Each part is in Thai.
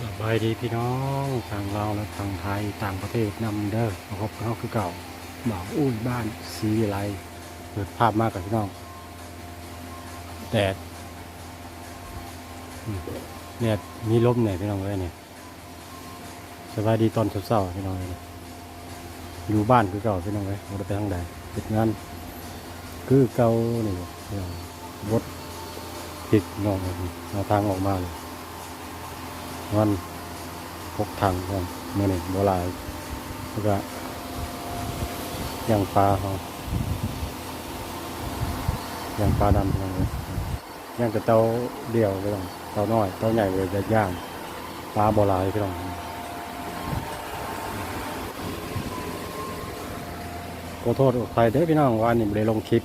สบายดีพี่น้องทางเราวและทางไทยต่างประเทศนำเด้อมาพบกับเขาคือเก่าบ่าวอุ้ยบ้านสีไลเปิดภาพมากกับพี่น้องแดดแดดมีลมหน่อยพี่น้องเลยเนี่ยสบายดีตอนเช้าๆพี่น้องเลยอยู่บ้านคือเก่าพี่น้องเลยไม่ได้ไปทางใดติดงานคือเก่านี่พี่น้องรถติดน้องเลยเอาทางออกมาเลย วันพกถังกันเมื่อนี่โบราณแล้วก็ย่างปลาเขาย่างปลาดำกันเลยย่างกับเตาเดี่ยวไปลองเตาน้อยเตาใหญ่เลยจะย่างปลาโบราณไปลองขอโทษอภัยเด้อพี่น้องว่านี่ไม่ได้ลงคลิป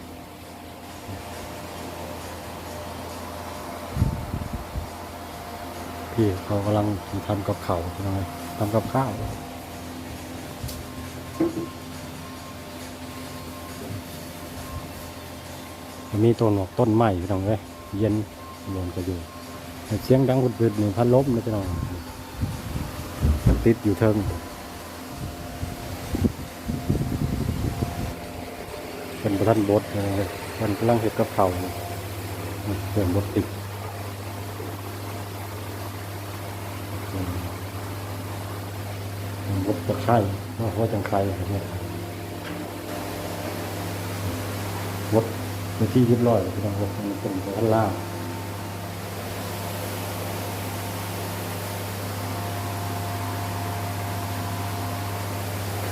พี่เขากำลังทำกับเขาวพี่น้องทำกับข้าวมีต้นหอกต้นไม้พี่น้องเว้ยเย็นลมก็อยู่เสียงดังบุดๆหนึ่งพันลบนะพี่น้องติดอยู่เทิงเป็นประทันบดเลยมันกำลังเห็ดกับเขาเรื่องบดติด บดตะไคร้ว่าหัวจังไคร้อะไรเนี่ยบดเป็นที่เรียบร้อยพี่น้องบดมันเป็นข้างล่าง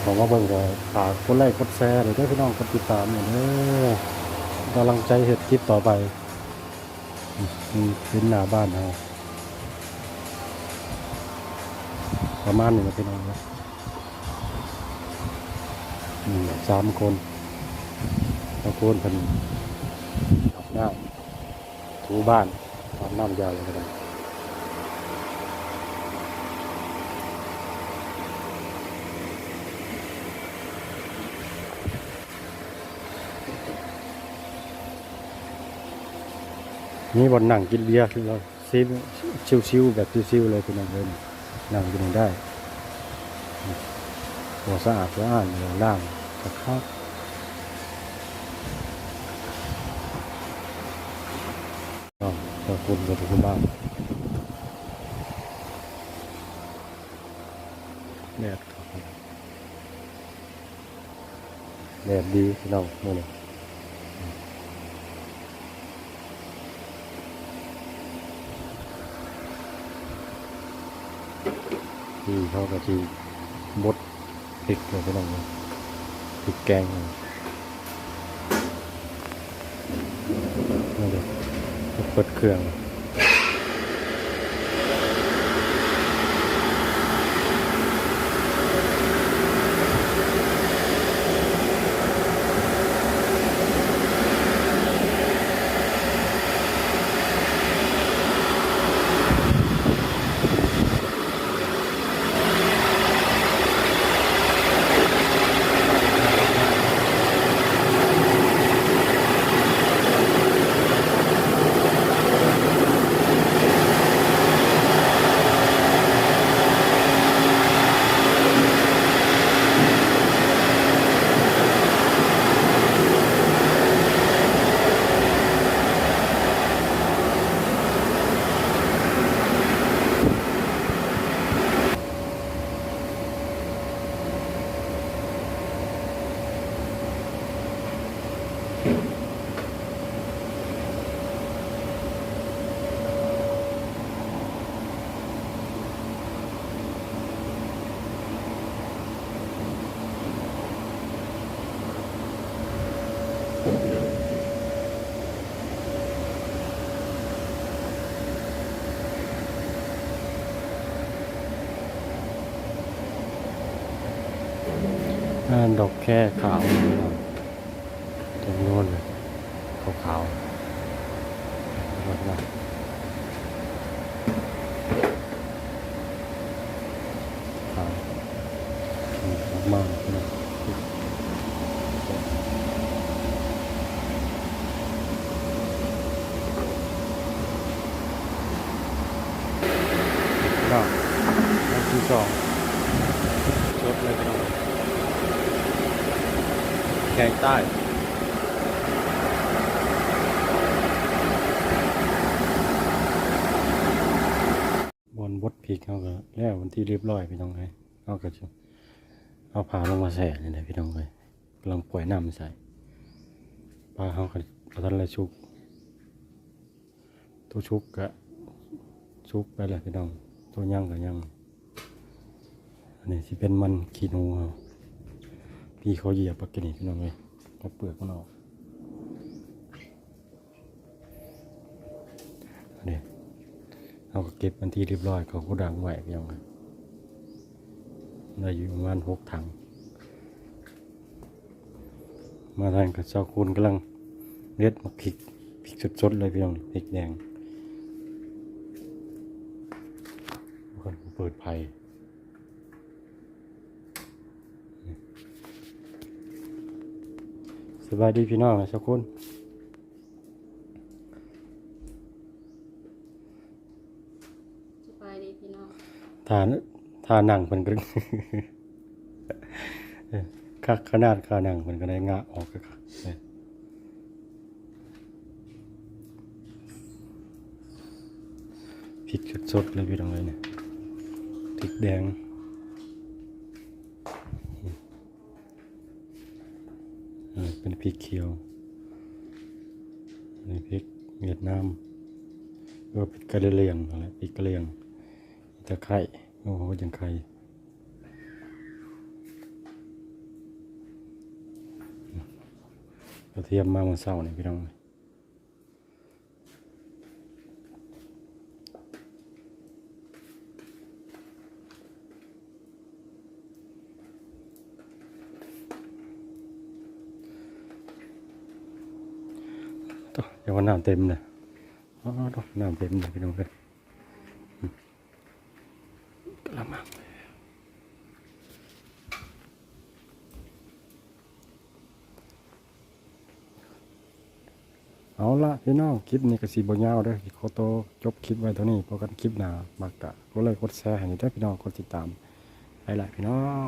ผมว่าเบิ่งก็ฝากกดไลค์กดแชร์เลยด้วยพี่น้องกดติดตามเนี่ยเด้กำลังใจเห็ดคลิปต่อไปเป็นหน้าบ้านเรา ประมาณนี้นะพี่น้องนะอืมสามคนตะโกนเพิ่นอาบน้ำถูบ้านอาบน้ำยาวเลยก็ได้นี่บนนั่งกินเบียร์คือเราซิมชิวๆแบบชิวๆเลยพี่น้องเลย นั่งกินได้ หัวสะอาดสะอาดหัวล่างตะคักก็ขอบคุณกับทุกบ้านแดดแดดดีพี่น้องโน่นเลย ที่เขาก็ที่บดพริกเลยพี่น้องพริกแกงนี่เลยเปิดเครื่อง ดอกแค่ขาวตรงโน้นเลยขาวขาวๆรถนะขาวมากๆนะก็ที่สองชดเลยพี่น้อง แกงใต้บอลบดพริกเขาก็แล้ววันที่เรียบร้อยพี่น้องเลยเขาก็จะเอาผ่าลงมาใส่นี่นะพี่น้องเลยกำลังปล่อยน้ำใส่ปลาเขาก็เอาทันละชุกตัวชุกกะชุกไปเลยพี่น้องตัวย่างกับย่างอันนี้ที่เป็นมันขีนูเอา พี่เขาเหยียบปากกินนี่พี่น้องเลยเอาเปลือกมันออกอันนี้เอาก็เก็บมันที่เรียบร้อยเขาก็ดังไหวพี่น้องเลยได้อยู่ประมาณหกถัง มาทานกับเจ้าคุณกำลังเล็ดมาพริกพริกสดๆเลยพี่น้องพริกแดงคนเปิดไผ่ สบายดีพี่น้องเจ้าคุณสบายดีพี่น้องทานทาหนังมันก็เออคักขนาดขาหนังมันก็ได้งะออกก็คักเออพริกสดๆเลยพี่น้องเลยเนี่ยพริกแดง เป็นพริกเขียวนี่พริกเวียดนามก็พริกกะเหรี่ยงอะไรพริกกะเหรี่ยงตะไคร้โอ้โหยังไข่กระเทียมมาเมื่อเช้านี่พี่น้อง ตัวเดี๋ยวว่าน้ำเต็มเลยอ๋อตัวน้ำเต็มเลยพี่น้องเลยกระมังเอาละพี่น้องคลิปนี้ก็สีบยาวเด้อขอโตจบคลิปไว้เท่านี้พอกันคลิปหน้ามากกะก็เลยกดแชร์ให้ได้พี่น้องกดติดตามไปละพี่น้อง